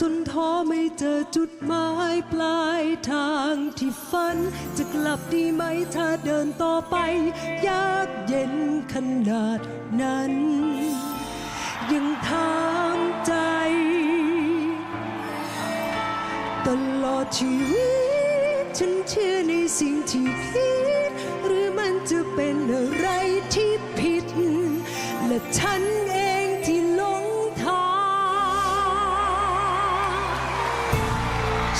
จนท้อไม่เจอจุดหมายปลายทางที่ฝัน จะกลับดีไหมถ้าเดินต่อไป ยากเย็นขนาดนั้น ยังถามใจ ตลอดชีวิต ฉันเชื่อในสิ่งที่คิด หรือมันจะเป็นอะไรที่ผิด และฉัน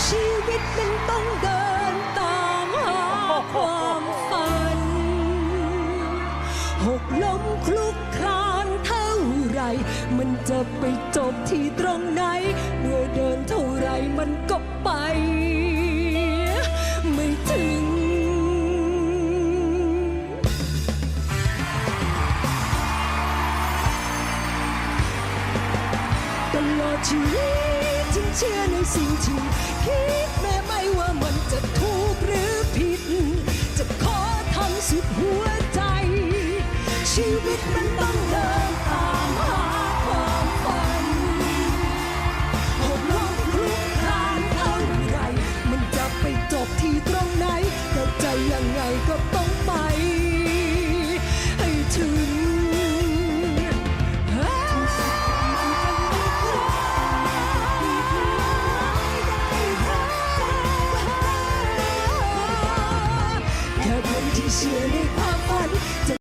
ชีวิตมันต้องเดินตามหาความฝัน หกล้มคลุกคลานเท่าไร มันจะไปจบที่ตรงไหน เมื่อเดินเท่าไรมันก็ไป ไม่ถึง ตลอดชีวิตฉันเชื่อในสิ่งที่ คิดแม้ไม่ว่ามันจะถูกหรือผิด จะขอทำสุดหัวใจ ชีวิตมัน ที่เชื่อในความฝัน